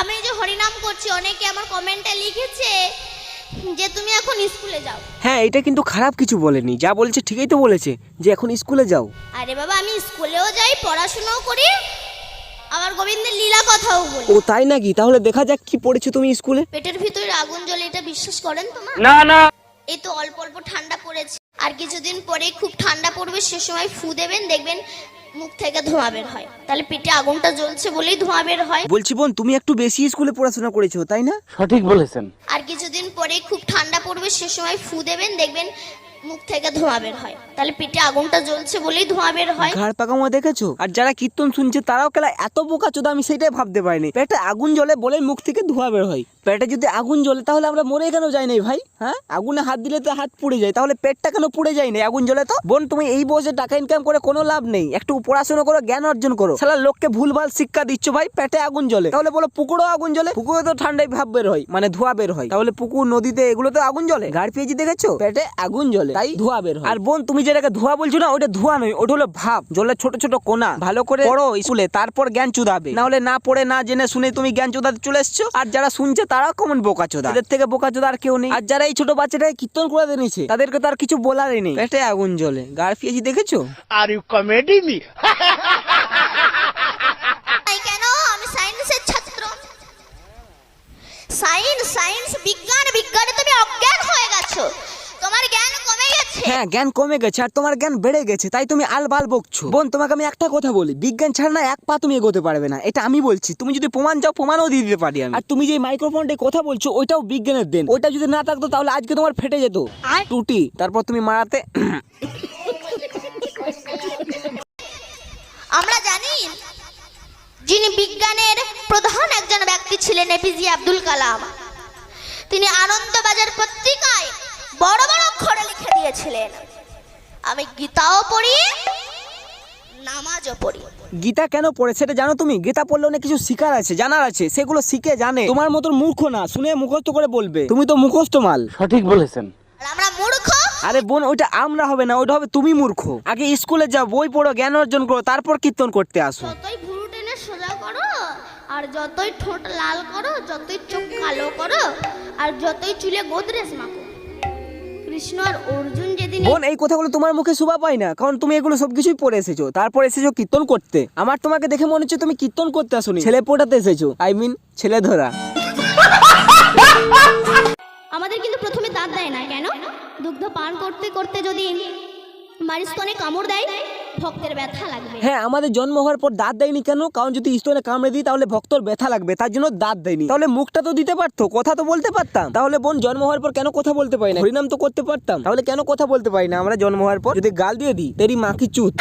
আমি এই যে হরিনাম করছি অনেকে আমার কমেন্টে লিখেছে যে তুমি এখন স্কুলে যাও। হ্যাঁ এটা কিন্তু খারাপ কিছু বলেনি। যা বলছে ঠিকই তো বলেছে যে এখন স্কুলে যাও। আরে বাবা আমি স্কুলেও যাই পড়াশোনাও করি আবার গোবিন্দের লীলা কথাও বলি। ও তাই নাকি? তাহলে দেখা যাক কি পড়েছো তুমি স্কুলে। পেটের ভিতরে আগুন জ্বলে এটা বিশ্বাস করেন তোমার না না। এই তো অল্প অল্প ঠান্ডা পড়েছে। আর কিছুদিন পরে খুব ঠান্ডা পড়বে সে সময় ফু দেবেন দেখবেন মুখ থেকে ধোঁয়া বের হয়। তাহলে পেটে আগুনটা জ্বলছে বলেই ধোঁয়া বের হয়। বলছি বোন তুমি একটু বেশি স্কুলে পড়াশোনা করেছ তাই না? সঠিক বলেছেন। আর কিছুদিন পরে খুব ঠান্ডা পড়বে সে সময় ফু দেবেন দেখবেন মুখ থেকে ধোঁয়া বের হয়। তাহলে পেটে আগুনটা জ্বলছে বলেই ধোঁয়া বের হয়। ঘাড় পাকামো দেখেছ? আর যারা কীর্তন শুনছে, তারাও কেলা এত বোকা চোদা, আমি সেটাই ভাবতে পারিনি। পেটে আগুন জ্বলে বলে মুখ থেকে ধোঁয়া বের হয়। পেটে যদি আগুন জ্বলে, তাহলে আমরা মরে কেন যাই নাই ভাই? হ্যাঁ? আগুনে হাত দিলে তো হাত পুড়ে যায়, তাহলে পেটটা কেন পুড়ে যায় না আগুন জ্বলে তো? বোন, তুমি এই বয়সে টাকা ইনকাম করে কোনো লাভ নেই। একটু পড়াশোনা করো, জ্ঞান অর্জন করো। সালা লোককে ভুলভাল শিক্ষা দিচ্ছ ভাই, পেটে আগুন জ্বলে। তাহলে বলো, পুকুরও আগুন জ্বলে? পুকুরে তো ঠান্ডায় ভাব বের হয় মানে ধোঁয়া বের হয়। তাহলে পুকুর, নদীতে এগুলো তো আগুন জ্বলে? গাড় পেয়েছি দেখেছ? পেটে আগুন জ্বলে। তাই? ধোঁয়া বের হয়। আর বোন তুমি যেটাকে ধোঁয়া বলছো না ওটা ধোঁয়া নয় ওটা হলো ভাব। জলের ছোট ছোট কোনা। ভালো করে পড়ো স্কুলে তারপর জ্ঞান চুদাবে। না হলে না পড়ে না জেনে শুনে তুমি জ্ঞান চুদাতে চলে এসছো। আর যারা শুনছে তারাও কেমন বোকা চোদা? এদের থেকে বোকা চোদা আর কেউ নেই। আর যারা এই ছোট বাচ্চাটাকে কীর্তন করে দিয়েছে তাদেরকে তো আর কিছু বলারই নেই। পেটে আগুন জ্বলে। গাড় পেয়েছি দেখেছ? Are you comedy me science science বিজ্ঞান বিজ্ঞানে তুমি অজ্ঞান হয়ে গেছো। তোমার জ্ঞান কমে গেছে। হ্যাঁ জ্ঞান কমে গেছে আর তোমার জ্ঞান বেড়ে গেছে তাই তুমি আলবাল বকছো। বোন তোমাকে আমি একটা কথা বলি বিজ্ঞান ছাড়া না এক পা তুমি এগোতে পারবে না এটা আমি বলছি। তুমি যদি প্রমাণ চাও প্রমাণও দিয়ে দিতে পারি আমি। আর তুমি যে মাইক্রোফোনটা কথা বলছো ওইটাও বিজ্ঞানের দেন। ওইটা যদি না থাকতো তাহলে আজকে তোমার ফেটে যেত। টুটি তারপর তুমি মারাতে আমরা জানি যিনি বিজ্ঞানের প্রধান একজন ব্যক্তি ছিলেন এপিজে আব্দুল কালাম। তিনি আনন্দবাজার পত্রিকায় বড় বড় অক্ষরে লিখে দিয়েছিলেন। আমি গীতাও পড়ি নামাজও পড়ি। গীতা কেন পড়ে সেটা জানো তুমি? গীতা পড়লে অনেক কিছু শিকার আছে জানার আছে সেগুলো শিখে জানে। তোমার মতন মূর্খ না শুনে মুখস্থ করে বলবে। তুমি তো মুখস্থ মাল। সঠিক বলেছেন। আর আমরা মূর্খ? আরে বোন ওইটা আমরা হবে না ওইটা হবে তুমি মূর্খ। আগে স্কুলে যাও বই পড়ো জ্ঞান অর্জন করো তারপর কীর্তন করতে আসো। যতই ভুরু টেনে সোজা করো আর যতই ঠোঁট লাল করো যতই চোখ কালো করো আর যতই চুলে গোদরেজ মাখো কৃষ্ণ আর অর্জুন যেদিন বোন এই কথাগুলো তোমার মুখে শোভা পায় না কারণ তুমি এগুলো সবকিছুই পড়ে এসেছ। তারপর এসেছ কীর্তন করতে। আমার তোমাকে দেখে মনে হচ্ছে তুমি কীর্তন করতে আসোনি। ছেলে পোটাতে এসেছ। আই মিন ছেলে ধরা। আমাদের কিন্তু প্রথমে দাঁত দেয় না কেন? দুগ্ধ পান করতে করতে যদি মারিস্তনে কামড় দেয়। ভক্তের ব্যথা লাগবে। হ্যাঁ আমাদের জন্ম হওয়ার পর দাঁত দেয়নি কেন? কারণ যদি স্তনে কামড়ে দিই তাহলে ভক্তর ব্যথা লাগবে তার জন্য দাঁত দেয়নি। তাহলে মুখটা তো দিতে পারতো কথা তো বলতে পারতাম। তাহলে বোন জন্ম হওয়ার পর কেন কথা বলতে পারি না? হরিনাম তো করতে পারতাম। তাহলে কেন কথা বলতে পারি না? আমরা জন্ম হওয়ার পর যদি গাল দিয়ে দিই তেরি মা কি চুত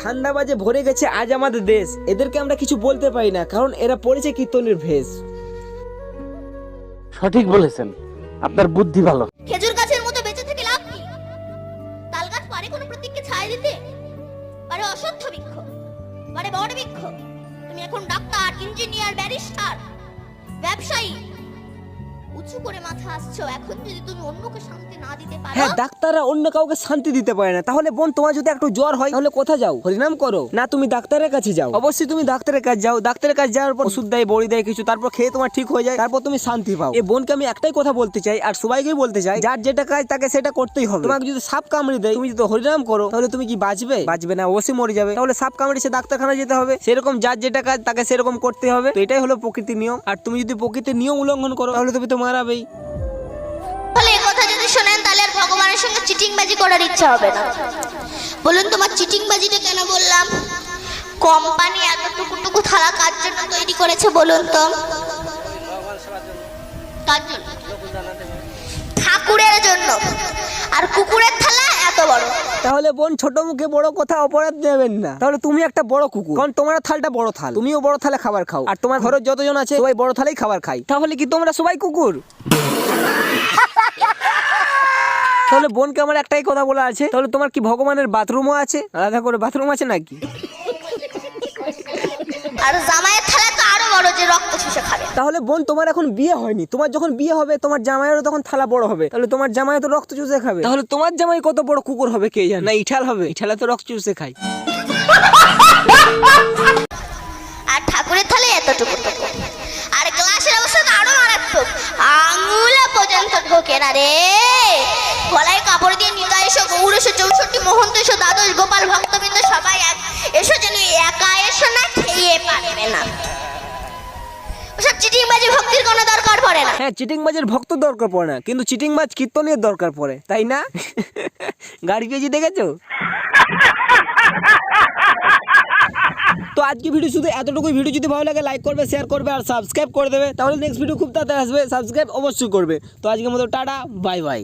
ধান্দাবাজে ভরে গেছে আজ আমাদের দেশ। এদেরকে আমরা কিছু বলতে পারি না কারণ এরা পড়েছে কীর্তনের ভেষ। সঠিক বলেছেন। আপনার বুদ্ধি ভালো। খেজুর অসত্য বৃক্ষ মানে বড় বৃক্ষ তুমি এখন ডাক্তার ইঞ্জিনিয়ার ব্যারিস্টার ব্যবসায়ী উঁচু করে মাথা আসছো। এখন যদি তুমি অন্যকে শান্তি না দিতে পারো হ্যাঁ ডাক্তাররা অন্য কাউকে শান্তি দিতে পারে না। তাহলে বোন, তোমার যদি একটু জ্বর হয়, তাহলে কোথা যাও? হরিনাম করো। না, তুমি ডাক্তারের কাছে যাও। অবশ্যই তুমি ডাক্তারের কাছে যাও। ডাক্তারের কাছে যাওয়ার পর ওষুধ দেয়, বড়ি দেয়, কিছু, তারপর খেয়ে তোমার ঠিক হয়ে যায়। তারপর তুমি শান্তি পাও। এই বোনকে আমি একটাই কথা বলতে চাই, আর সবাইকেই বলতে চাই, যার যেটা কাজ তাকে সেটা করতেই হবে। তোমাকে যদি সাপ কামড়ে দেয়, তুমি যদি হরিনাম করো, তাহলে তুমি কি বাঁচবে? বাঁচবে না, অবশ্যই মরে যাবে। তাহলে সাপ কামড়ে সে ডাক্তারখানা যেতে হবে। সেরকম যার যেটা কাজ, তাকে সেরকম করতে হবে। এটাই হলো প্রকৃতির নিয়ম। আর তুমি যদি প্রকৃতির নিয়ম উল্লঙ্ঘন করো, তাহলে তুমি তো মারাবেই তাহলে এই কথা যদি শোনেন, তাহলে আর ভগবানের সঙ্গে চিটিংবাজি করার ইচ্ছা হবে না। বলুন তোমার চিটিংবাজিটা কেন বললাম? কোম্পানি এত টুকু থালা কার জন্য তৈরি করেছে বলুন তো? কার জন্য? ঠাকুরের জন্য। আর কুকুরের থালা এত বড়। তাহলে বোন ছোট মুখে বড় কথা অপরাধ দেবেন না। তাহলে তুমি একটা বড় কুকুর। কারণ তোমার থালটা বড় থাল। তুমিও বড় থালে খাবার খাও। আর তোমার ঘরের যতজন আছে সবাই বড় থালেই খাবার খাই তাহলে কি তোমরা সবাই কুকুর? তাহলে বোনকে আমার একটাই কথা বলা আছে। তাহলে তোমার কি ভগবানের বাথরুমও আছে? আলাদা করে বাথরুম আছে নাকি? আর জামাইয়ের থালা করো যে রক্ত শুষে খাবে। তাহলে বোন তোমার এখন বিয়ে হয়নি। তোমার যখন বিয়ে হবে তোমার জামাইয়েরও তখন থালা বড় হবে। তাহলে তোমার জামাই তো রক্ত চুষে খাবে। তাহলে তোমার জামাই কত বড় কুকুর হবে কে জানে? না ইঠাল হবে। ইঠালে তো রক্ত চুষে খায়। আর ঠাকুরের থালে এতটুকু আর গ্লাসের অবস্থা আরও মারাত্মক। আঙুলা পর্যন্ত ঢোকে না রে। গলায় কাপড় দিয়ে নিতাইশো গৌরশো চৌষট্টি মহন্তইশো দ্বাদশ গোপাল পড়ে না। হ্যাঁ চিটিং বাজের ভক্ত দরকার পড়ে না, কিন্তু চিটিং বাজ কীর্তনের দরকার পড়ে, তাই না? গাড়ি পেয়েছি দেখেছ? তো আজকে ভিডিও শুধু এতটুকুই। ভিডিও যদি ভালো লাগে লাইক করবে শেয়ার করবে আর সাবস্ক্রাইব করে দেবে। তাহলে নেক্সট ভিডিও খুব তাড়াতাড়ি আসবে সাবস্ক্রাইব অবশ্যই করবে। তো আজকের মতো টাটা বাই বাই